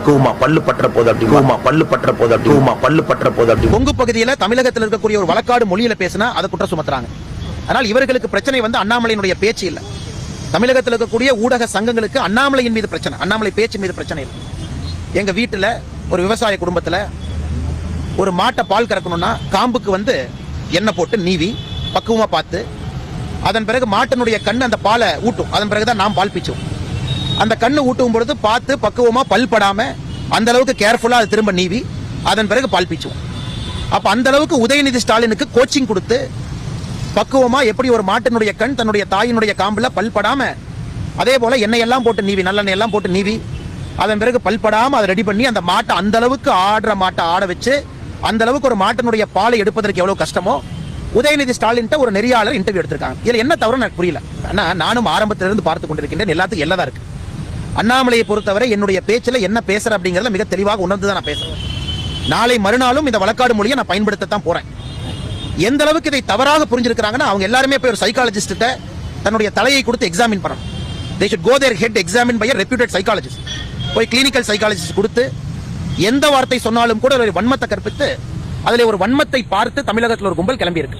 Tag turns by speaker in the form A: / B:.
A: பக்குவமா பல்லு பற்ற போது அப்படி கூமா. பல்லு பற்ற போது அப்படி கூமா. பல்லு பற்ற போது அப்படி. கொங்கு பகுதியில தமிழகத்தில் இருக்கக்கூடிய ஒரு வழக்காடு மொழியில பேசினா அதை குற்றம் சுமத்துறாங்க. ஆனால் இவர்களுக்கு பிரச்சனை வந்து அண்ணாமலையினுடைய பேச்சு இல்ல. தமிழகத்தில் இருக்கக்கூடிய ஊடக சங்கங்களுக்கு அண்ணாமலையின் மீது பிரச்சனை. அண்ணாமலை பேச்சு மீது பிரச்சனை இல்லை. எங்க வீட்டுல ஒரு விவசாய குடும்பத்துல ஒரு மாட்டை பால் கறக்கணும்னா காம்புக்கு வந்து எண்ணெய் போட்டு நீவி பக்குவமா பார்த்து அதன் பிறகு மாட்டினுடைய கண் அந்த பாலை ஊட்டும். அதன் பிறகுதான் நாம் பால் பீச்சுவோம் அந்த கண்ணு ஊட்டும் பொழுது பார்த்து பக்குவமாக பல் படாம அந்த அளவுக்கு கேர்ஃபுல்லாக அதை திரும்ப நீவி அதன் பிறகு பால் பீச்சுவோம் அப்போ அந்த அளவுக்கு உதயநிதி ஸ்டாலினுக்கு கோச்சிங் கொடுத்து பக்குவமாக எப்படி ஒரு மாட்டினுடைய கண் தன்னுடைய தாயினுடைய காம்பில் பல் படாமல் அதே போல் எண்ணெயெல்லாம் போட்டு நீவி நல்லெண்ணெய் எல்லாம் போட்டு நீவி அதன் பிறகு பல் அதை ரெடி பண்ணி அந்த மாட்டை அந்த அளவுக்கு ஆடுற மாட்டை ஆட வச்சு அந்த அளவுக்கு ஒரு மாட்டினுடைய பாலை எடுப்பதற்கு எவ்வளோ கஷ்டமோ உதயநிதி ஸ்டாலின்ட்ட ஒரு நெறியாளர் இன்டர்வியூ எடுத்திருக்காங்க. இதில் என்ன தவறு எனக்கு புரியல. ஆனால் நானும் ஆரம்பத்திலிருந்து பார்த்து கொண்டிருக்கின்றேன். எல்லாத்துக்கும் எல்லாம் இருக்கு. அண்ணாமலையை பொறுத்தவரை என்னுடைய பேச்சுல என்ன பேசுற அப்படிங்கறத மிக தெளிவாக உணர்ந்து தான் நான் பேசுறேன். நாளை மறுநாளும் இந்த வழக்காடு மொழியை நான் பயன்படுத்தத்தான் போறேன். எந்த அளவுக்கு இதை தவறாக புரிஞ்சிருக்கிறாங்கன்னா அவங்க எல்லாருமே போய் ஒரு சைக்காலஜிஸ்ட் தன்னுடைய தலையை கொடுத்து எக்ஸாமின் பண்ணணும். They should go their head examine by reputed psychologist போய் கிளினிக்கல் சைக்காலஜிஸ்ட் கொடுத்து எந்த வார்த்தை சொன்னாலும் கூட ஒரு வன்மத்தை கற்பித்து அதில் ஒரு வன்மத்தை பார்த்து தமிழகத்தில் ஒரு கும்பல் கிளம்பியிருக்கு.